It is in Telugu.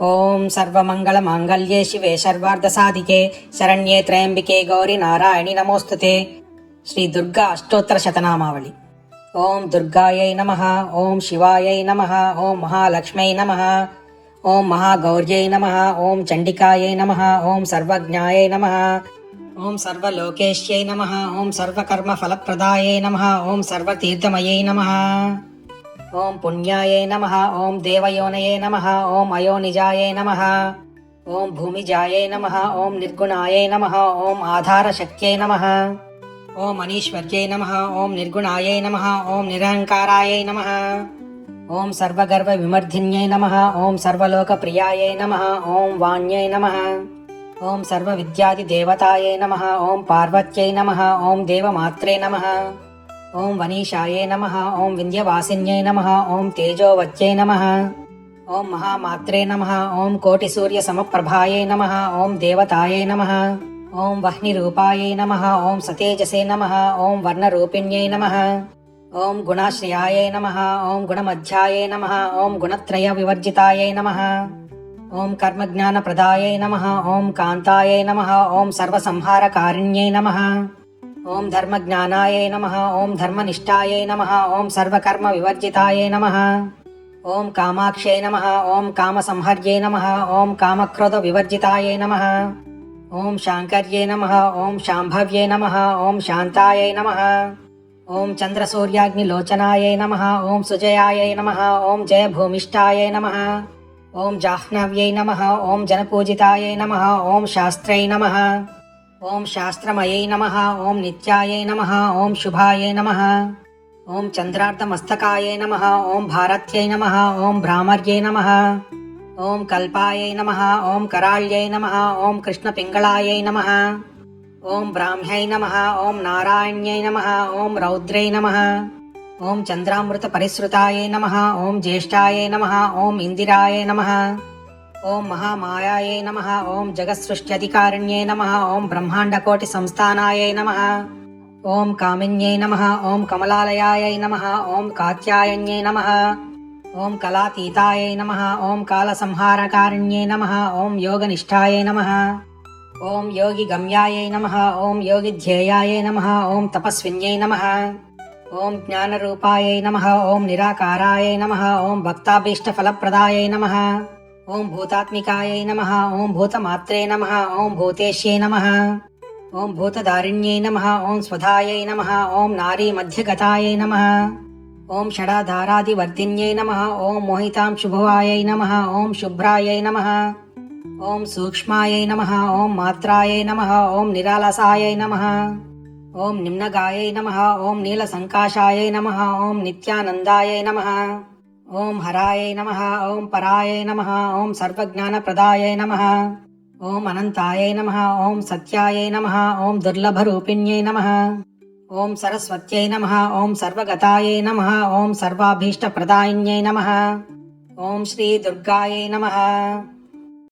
ఓం సర్వమంగళ మాంగళ్యే శివే సర్వార్ధసాధికే శరణ్యే త్రయంబికే గౌరి నారాయణి నమోస్తుతే. శ్రీ దుర్గా అష్టోత్తర శతనామావళి. ఓం దుర్గాయై నమ ఓం శివాయై నమ ఓం మహాలక్ష్మై నమ ఓం మహాగౌర్యై నమ ఓం చండికాయై నమ ఓం సర్వజ్ఞాయై నమ ఓం సర్వలోకేశ్యై నమ ఓం సర్వకర్మ ఫలప్రదాయై నమ ఓం సర్వతీర్థమయై నమ. ఓం పుణ్యాయే నమ ఓం దేవయోనయే నమ ఓం అయోనిజాయే నమ ఓం భూమిజాయే నమ ఓం నిర్గుణాయే నమ ఓం ఆధారశక్త్యై నమ ఓం అనీశ్వర్యై నమ ఓం నిర్గుణాయై నమ ఓం నిరహంకారాయై నమ ఓం సర్వగర్వ విమర్ధిన్యై నమ ఓం సర్వలోక ప్రియాయై నమ ఓం వాణ్యై నమ ఓం సర్వ విద్యాది దేవతాయై నమ ఓం పార్వత్యై నమ ఓం దేవమాత్రే నమ ఓం వనీషాయే నమ ఓం వింధ్యవాసిన్యై నమ ఓం తేజోవత్యై నమ ఓం మహామాత్రే నమ ఓం కోటిసూర్య సమప్రభాయై నమ ఓం దేవతాయై నమ ఓం వహ్నిరూపాయై నమ ఓం సతేజసే నమ ఓం వర్ణరూపిణ్యై నమ ఓం గుణాశ్రయాయై నమ ఓం గుణమధ్యాయై నమ ఓం గుణత్రయ వివర్జితాయై నమ ఓం కర్మజ్ఞానప్రదాయై నమ ఓం కాంతాయై నమ ఓం సర్వసంహారకారిణ్యై నమ ఓం ధర్మజ్ఞానాయై నమ ఓం ధర్మనిష్టాయై నమ ఓం సర్వకర్మ వివర్జితాయై నమ ఓం కామాక్షై నమ ఓం కామసంహర్యై నమ ఓం కామక్రోధ వివర్జితాయై నమ ఓం శాంకర్యై నమ ఓం శాంభవ్యై నమ ఓం శాంతాయై నమ ఓం చంద్రసూర్యాగ్నిలోచనాయై నమ ఓం సుజయాయై నమ ఓం జయభూమిష్టాయై నమ ఓం జాహ్నవ్యై నమ ఓం జనపూజితాయై నమ ఓం శాస్త్రై నమ ఓం శాస్త్రమయై నమ ఓం నిత్యాయై నమ ఓం శుభాయై నమ ఓం చంద్రార్ధమస్తకాయై నమ ఓం భారత్యై నమ ఓం భ్రామర్యై నమ ఓం కల్పాయై నమ ఓం కరాళ్యై నమ ఓం కృష్ణపింగళాయై నమ ఓం బ్రాహ్మ్యై నమ ఓం నారాయణ్యై నమ ఓం రౌద్రై నమ ఓం చంద్రామృత పరిసృతాయై నమ ఓం జ్యేష్ఠాయై నమ ఓం ఇందిరాయై నమ ఓం మహామాయాయే నమ ఓం జగత్సృష్ట్యధికారిణ్యై నమ ఓం బ్రహ్మాండకోటి సంస్థానాయై నమ ఓం కామిన్యై నమ ఓం కమలాలయాయై నమ ఓం కాత్యాయన్యై నమ ఓం కళాతీతాయై నమ ఓం కాలసంహారకారిణ్యే నమ ఓం యోగనిష్టాయై నమ ఓం యోగి గమ్యాయై నమ ఓం యోగి ధ్యేయాయై నమ ఓం తపస్విన్యై నమ ఓం జ్ఞానరూపాయై నమ ఓం నిరాకారాయై నమ ఓం భక్తాభీష్టఫలప్రదాయై నమ ఓం భూతాత్మికాయై నమ ఓం భూతమాత్రే నమ ఓం భూతేష్యై నమ ఓం భూతదారిణ్యై నమ ఓం స్వధాయై నమ ఓం నారీ మధ్యగతాయై నమ ఓం షడాధారాదివర్ధిన్యై నమ ఓం మోహితాం శుభవాయై నమ ఓం శుభ్రాయై నమ ఓం సూక్ష్మాయై నమ ఓం మాత్రాయై నమ ఓం నిరాలసాయై నమ ఓం నిమ్నగాయై నమ ఓం నీలసంకాశాయై నమ ఓం నిత్యానందాయై నమ ఓం హరాయై నమ ఓం పరాయై నమ ఓం సర్వజ్ఞానప్రదాయై నమ ఓం అనంతాయై నమ ఓం సత్యాయై నమ ఓం దుర్లభరూపిణ్యై నమ ఓం సరస్వత్యై నమ ఓం సర్వగతాయై నమ ఓం సర్వాభీష్టప్రదాయిన్యై నమ ఓం శ్రీ దుర్గాయై నమ.